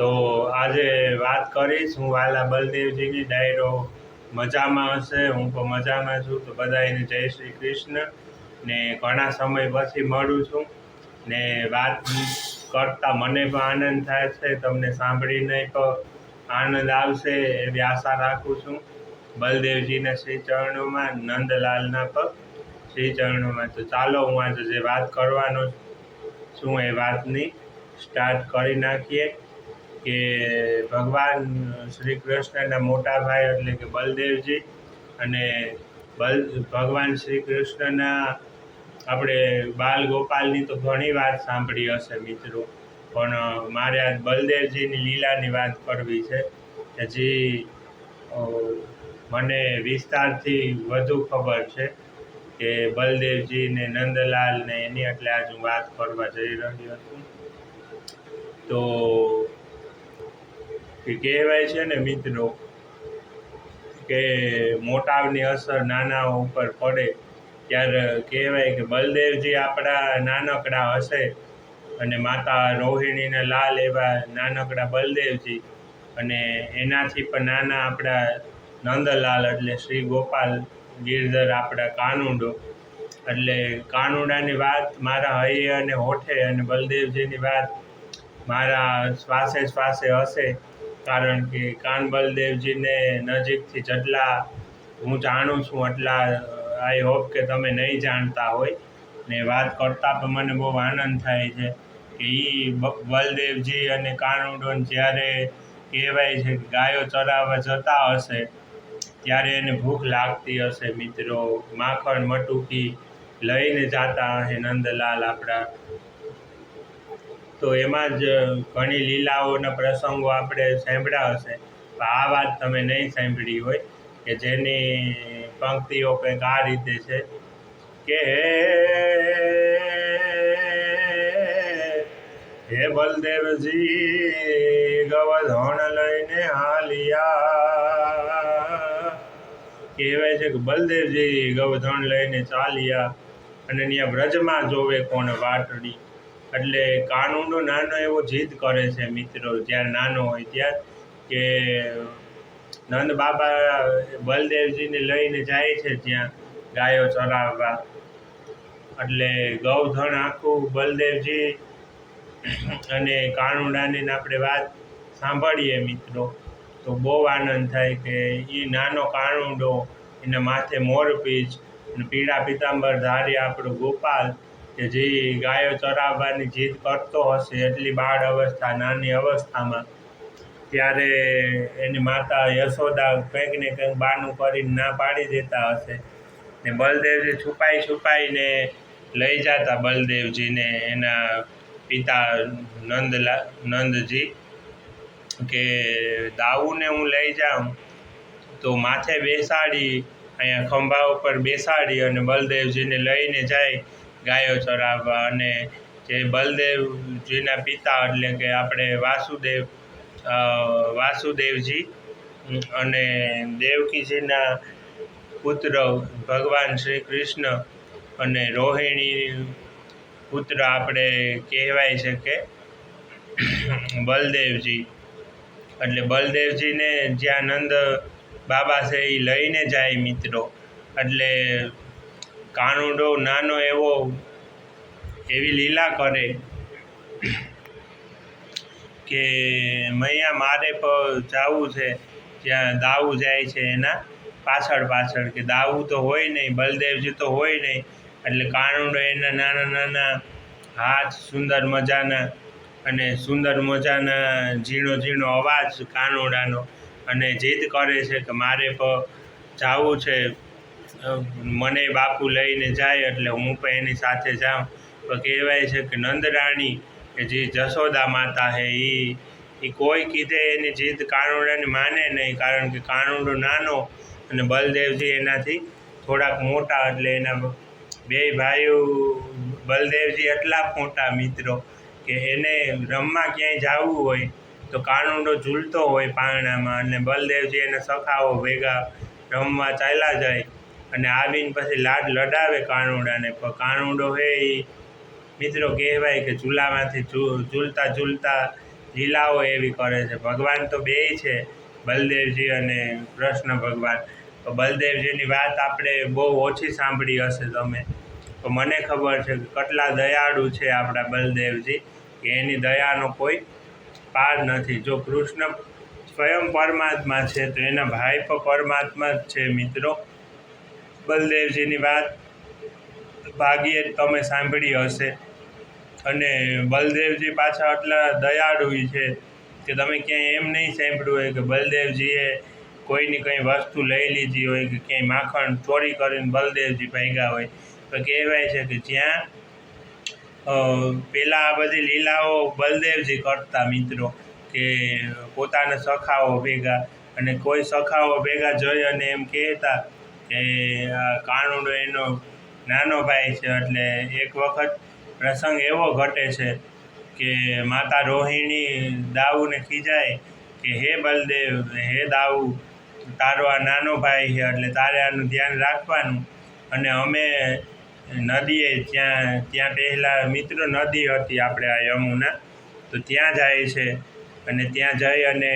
તો આજે વાત કરીશ. હું વાલા બલદેવજીની ડાયરો મજામાં હશે, હું પણ મજામાં છું. તો બધાને જય શ્રી કૃષ્ણ ને ઘણા સમય પછી મળું છું ને વાત કરતાં મને પણ આનંદ થાય છે. તમને સાંભળીને પણ આનંદ આવશે એવી આશા રાખું છું. બલદેવજીના શ્રી ચરણોમાં નંદલાલના પણ શ્રી ચરણોમાં તો ચાલો, હું આજે જે વાત કરવાનો છું એ વાતની સ્ટાર્ટ કરી નાખીએ. કે ભગવાન શ્રી કૃષ્ણના મોટા ભાઈ એટલે કે બલદેવજી અને બલ, ભગવાન શ્રી કૃષ્ણના આપણે બાલ ગોપાલની તો ઘણી વાત સાંભળી હશે મિત્રો. પણ મારે આજ બલદેવજીની લીલાની વાત કરવી છે કે જે મને વિસ્તારથી વધુ ખબર છે કે બલદેવજી ને નંદલાલ ને એની એટલે આજ હું વાત કરવા જઈ રહ્યો છું. તો કે કહેવાય છે ને મિત્રો, કે મોટાની અસર નાના ઉપર પડે, ત્યારે કહેવાય કે બલદેવજી આપણા નાનકડા હશે અને માતા રોહિણીના લાલ એવા નાનકડા બલદેવજી અને એનાથી પણ નાના આપણા નંદલાલ એટલે શ્રી ગોપાલ ગિરધર આપણા કાનુડો. એટલે કાનુડાની વાત મારા હૈયે અને હોઠે અને બલદેવજીની વાત મારા શ્વાસે શ્વાસે હશે. કારણ કે કાન બલદેવજીને નજીકથી જેટલા, હું જાણું છું એટલા આઈ હોપ કે તમે નહીં જાણતા હોય. ને વાત કરતાં પણ મને બહુ આનંદ થાય છે કે એ બલદેવજી અને કાનુડોન જ્યારે કહેવાય છે કે ગાયો ચરાવવા જતા હશે, ત્યારે એને ભૂખ લાગતી હશે મિત્રો. માખણ મટુકી લઈને જતા હશે નંદલાલ આપણા. તો એમાં જ ઘણી લીલાઓના પ્રસંગો આપણે સાંભળ્યા હશે. પણ આ વાત તમે નહીં સાંભળી હોય કે જેની પંક્તિઓ કંઈક આ રીતે છે. કે હે બલદેવજી ગવધણ લઈને હાલિયા. કહેવાય છે કે બલદેવજી ગવધણ લઈને ચાલ્યા અને ત્યાં વ્રજમાં જોવે કોણ વાટડી. એટલે કાનૂનો નાનો એવો જીદ કરે છે મિત્રો જ્યારે નાનો હોય ત્યાં, કે નંદ બાબા બલદેવજીને લઈને જાય છે ત્યાં ગાયો ચરાવવા. એટલે ગૌધન આખું બલદેવજી અને કાનુડાની આપણે વાત સાંભળીએ મિત્રો, તો બહુ આનંદ થાય કે એ નાનો કાનુડો એના માથે મોરપીંછ અને પીળા પિતાંબર ધારી આપણું ગોપાલ કે જે ગાયો ચરાવવાની જીદ કરતો હશે એટલી બાળ અવસ્થા, નાની અવસ્થામાં, ત્યારે એની માતા યશોદા કંઈક ને કંઈક બાનું કરીને ના પાડી દેતા હશે. ને બલદેવજી છુપાઈ છુપાઈને લઈ જતા બલદેવજીને એના પિતા નંદલા, નંદજી કે દાઉને હું લઈ જાઉં. તો માથે બેસાડી, અહીંયા ખંભા ઉપર બેસાડી અને બલદેવજીને લઈને જાય. ગાયો ચરાવવા અને જે બલદેવજીના પિતા એટલે કે આપણે વાસુદેવ વાસુદેવજી અને દેવકીજીના પુત્ર ભગવાન શ્રી કૃષ્ણ અને રોહિણી પુત્ર આપણે કહેવાય છે કે બલદેવજી. એટલે બલદેવજીને જ્યાં નંદ બાબા છે એ લઈને જાય મિત્રો. એટલે કાનુડો નાનો એવો, એવી લીલા કરે કે મૈયા મારે પણ જવું છે, જ્યાં દાવું જાય છે એના પાછળ પાછળ, કે દાવું તો હોય નહીં, બલદેવજી તો હોય નહીં, એટલે કાનુડો એના નાના નાના હાથ, સુંદર મજાના અને સુંદર મજાના ઝીણો ઝીણો અવાજ કાનુડાનો અને જીદ કરે છે કે મારે પણ જાવું છે મને બાપુ લઈને જાય એટલે હું પણ એની સાથે જાઉં. તો કહેવાય છે કે નંદરાણી કે જે જશોદા માતા હે એ એ કોઈ કીધે એની જીદ કાનુડાની માને નહીં, કારણ કે કાનુડો નાનો અને બલદેવજી એનાથી થોડાક મોટા એટલે એના બે ભાઈઓ બલદેવજી એટલા મોટા મિત્રો કે એને રમવા ક્યાંય જવું હોય તો કાનુડો ઝૂલતો હોય પારણામાં અને બલદેવજી એના સખાઓ ભેગા રમવા ચાલ્યા જાય. અને આવીને પછી લાડ લડાવે કાનુડાને. પણ કાનુડો હે એ મિત્રો કહેવાય કે ચૂલામાંથી ઝૂલતા ઝૂલતા લીલાઓ એવી કરે છે. ભગવાન તો બેય છે, બલદેવજી અને કૃષ્ણ ભગવાન. તો બલદેવજીની વાત આપણે બહુ ઓછી સાંભળી હશે તમે. તો મને ખબર છે કે કેટલા દયાળુ છે આપણા બલદેવજી, કે એની દયાનો કોઈ પાર નથી. જો કૃષ્ણ સ્વયં પરમાત્મા છે, તો એના ભાઈ પણ પરમાત્મા જ છે મિત્રો. બલદેવજીની વાત ભાગ્યે જ તમે સાંભળી હશે. અને બલદેવજી પાછા આટલા દયાળુ છે કે તમે ક્યાંય એમ નહીં સાંભળ્યું હોય કે બલદેવજીએ કોઈની કંઈ વસ્તુ લઈ લીધી હોય કે ક્યાંય માખણ ચોરી કરીને બલદેવજી ભાગ્યા હોય. તો કહેવાય છે કે જ્યાં પહેલાં આ બધી લીલાઓ બલદેવજી કરતા મિત્રો કે પોતાના સખાઓ ભેગા અને કોઈ સખાઓ ભેગા જોઈ અને એમ કહેતા આ કાનુડો એનો નાનો ભાઈ છે, એટલે એક વખત પ્રસંગ એવો ઘટે છે કે માતા રોહિણી દાઉને ખીજાય કે, હે બલદેવ, હે દાઉ, તારો આ નાનો ભાઈ છે, એટલે તારે આનું ધ્યાન રાખવાનું. અને અમે નદીએ ત્યાં ત્યાં પહેલાં મિત્રો નદી હતી આપણે આ યમુના, તો ત્યાં જાય છે. અને ત્યાં જઈ અને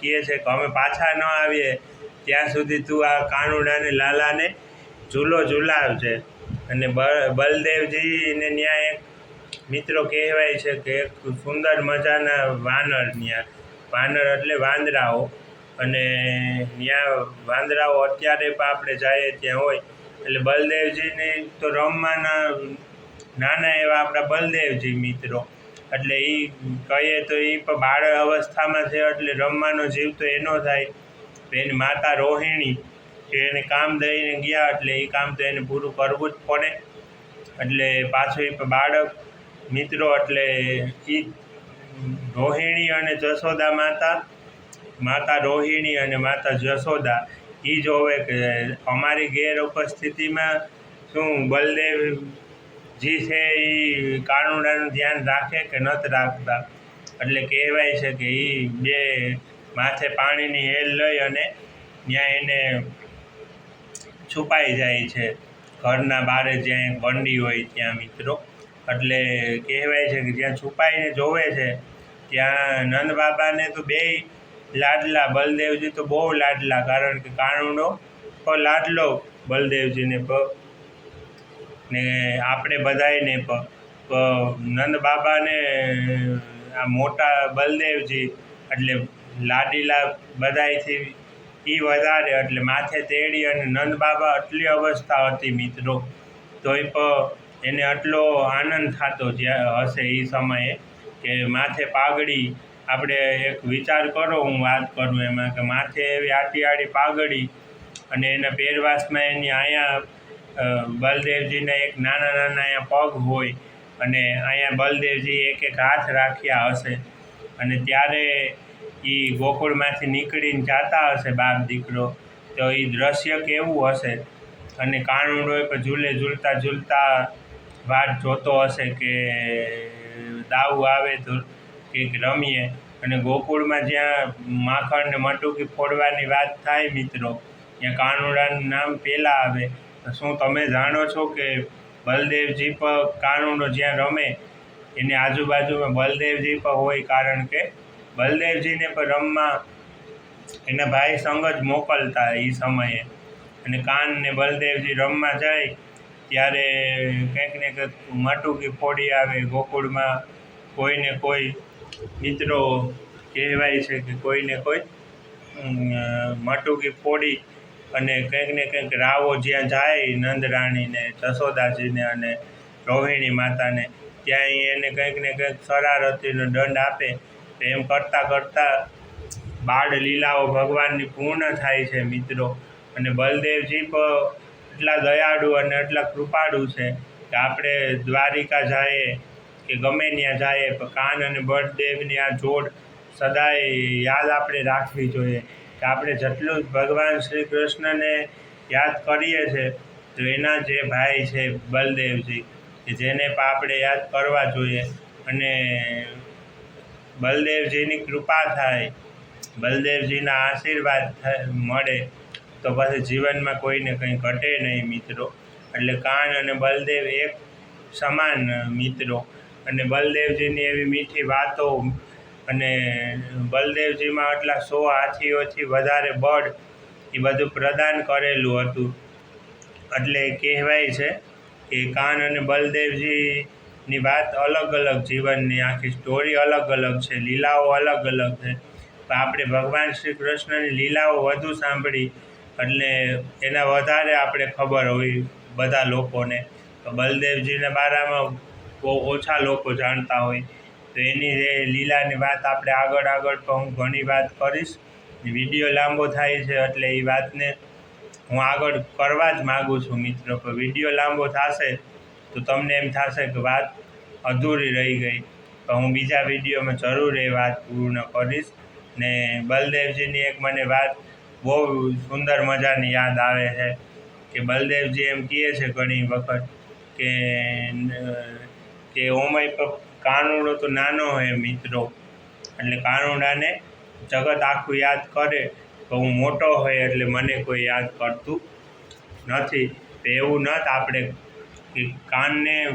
કહે છે કે અમે પાછા ન આવીએ. ત્યાં સુધી તું આ કાનુડાને, લાલાને ઝૂલો ઝૂલાવજે. અને બલદેવજીને ત્યાં એક મિત્રો કહેવાય છે કે એક સુંદર મજાના વાનર ત્યાં વાનર એટલે વાંદરાઓ. અને ત્યાં વાંદરાઓ અત્યારે પણ આપણે જઈએ ત્યાં હોય. એટલે બલદેવજીને તો રમવાના નાના એવા આપણા બલદેવજી મિત્રો. એટલે એ કહીએ તો એ પણ બાળ અવસ્થામાં છે એટલે રમવાનો જીવ તો એનો થાય. એની માતા રોહિણી, કે એને કામ દઈને ગયા એટલે એ કામ તો એને પૂરું કરવું જ પડે. એટલે પાછું બાળક, મિત્રો એટલે એ રોહિણી અને જશોદા માતા માતા રોહિણી અને માતા જશોદા એ જોવે કે અમારી ગેર ઉપસ્થિતિમાં શું બલદેવજી છે એ કાનુડાનું ધ્યાન રાખે કે નથી રાખતા? એટલે કહેવાય છે કે એ બે માથે પાણીની હેલ લઈ અને ત્યાં એને છુપાઈ જાય છે. ઘરના બારે જ્યાં એક બંડી હોય ત્યાં મિત્રો. એટલે કહેવાય છે કે જ્યાં છુપાઈને જોવે છે, ત્યાં નંદ બાબાને તો બે લાડલા, બલદેવજી તો બહુ લાડલા, કારણ કે કાનુડો તો લાડલો બલદેવજીને પ ને આપણે બધાને પણ નંદ બાબાને આ મોટા બલદેવજી, એટલે લાડીલા બધાયથી એ વધારે એટલે માથે તેડી અને નંદ બાબા આટલી અવસ્થા હતી મિત્રો. તોય પણ એને આટલો આનંદ થતો હશે એ સમયે કે માથે પાઘડી આપણે એક વિચાર કરો, હું વાત કરું એમાં કે માથે એવી આટી આડી પાઘડી અને એના પહેરવાસમાં એની અહીંયા બલદેવજીના એક નાના નાના અહીંયા પગ હોય અને અહીંયા બલદેવજી એક એક હાથ રાખ્યા હશે. અને ત્યારે એ ગોકુળમાંથી નીકળીને જતા હશે બાપ દીકરો, તો એ દ્રશ્ય કેવું હશે? અને કાનુડોએ પણ ઝૂલે ઝૂલતા ઝૂલતા વાટ જોતો હશે કે દાવ આવે તો કે રમીએ. અને ગોકુળમાં જ્યાં માખણ ને મટુકી ફોડવાની વાત થાય મિત્રો, ત્યાં કાનુડાનું નામ પહેલાં આવે. શું તમે જાણો છો કે બલદેવજી પર કાનુડો જ્યાં રમે, એની આજુબાજુમાં બલદેવજી પણ હોય કારણ કે બલદેવજીને પણ રમવા એના ભાઈ સંગ મોકલતા એ સમયે. અને કાનને બલદેવજી રમવા જાય, ત્યારે કંઈક ને કંઈક મટુકી ફોડી આવે ગોકુળમાં. કોઈને કોઈ મિત્રો કહેવાય છે કે કોઈને કોઈ મટુકી ફોડી અને કંઈક ને કંઈક રાવો જ્યાં જાય નંદરાણીને, જશોદાજીને અને રોહિણી માતાને, ત્યાં એને કંઈક ને કંઈક શરારતીનો દંડ આપે. એમ કરતાં કરતાં બાળ લીલાઓ ભગવાનની પૂર્ણ થાય છે મિત્રો. અને બલદેવજી પણ એટલા દયાળુ અને એટલા કૃપાળુ છે કે આપણે દ્વારિકા જઈએ કે ગમે ત્યાં જઈએ, પણ કાન અને બળદેવની આ જોડ સદાય યાદ આપણે રાખવી જોઈએ. કે આપણે જેટલું ભગવાન શ્રી કૃષ્ણને યાદ કરીએ છીએ, તો એના જે ભાઈ છે બલદેવજી, કે જેને પણ આપણે યાદ કરવા જોઈએ. અને બલદેવજીની કૃપા થાય, બલદેવજીના આશીર્વાદ મળે, તો પછી જીવનમાં કોઈને કંઈ ઘટે નહીં મિત્રો. એટલે કાન અને બલદેવ એક સમાન મિત્રો. અને બલદેવજીની એવી મીઠી વાતો અને બલદેવજીમાં આટલા સો હાથીઓથી વધારે બળ એ બધું પ્રદાન કરેલું હતું. એટલે કહેવાય છે કે કાન અને બલદેવજીની વાત અલગ અલગ જીવનની, આખી સ્ટોરી અલગ અલગ છે, લીલાઓ અલગ અલગ છે. તો આપણે ભગવાન શ્રી કૃષ્ણની લીલાઓ વધુ સાંભળી, એટલે એના વધારે આપણે ખબર હોય બધા લોકોને. તો બલદેવજીના બારામાં બહુ ઓછા લોકો જાણતા હોય. તો એની જે લીલાની વાત આપણે આગળ આગળ તો હું ઘણી વાત કરીશ. વીડિયો લાંબો થાય છે, એટલે એ વાતને હું આગળ કરવા જ માગું છું મિત્રો. પણ વીડિયો લાંબો થશે તો તમને એમ થશે કે વાત અધૂરી રહી ગઈ. તો હું બીજા વિડીયોમાં જરૂર એ વાત પૂર્ણ કરીશ. ને બલદેવજીની એક મને વાત બહુ સુંદર મજાની યાદ આવે છે કે બલદેવજી એમ કહે છે ઘણી વખત કે કે ઓમય કાનુડો તો નાનો હોય મિત્રો. એટલે કાનુડાને જગત આખું યાદ કરે તો હું મોટો હોય એટલે મને કોઈ યાદ કરતું નથી. તો એવું ન આપણે કાનને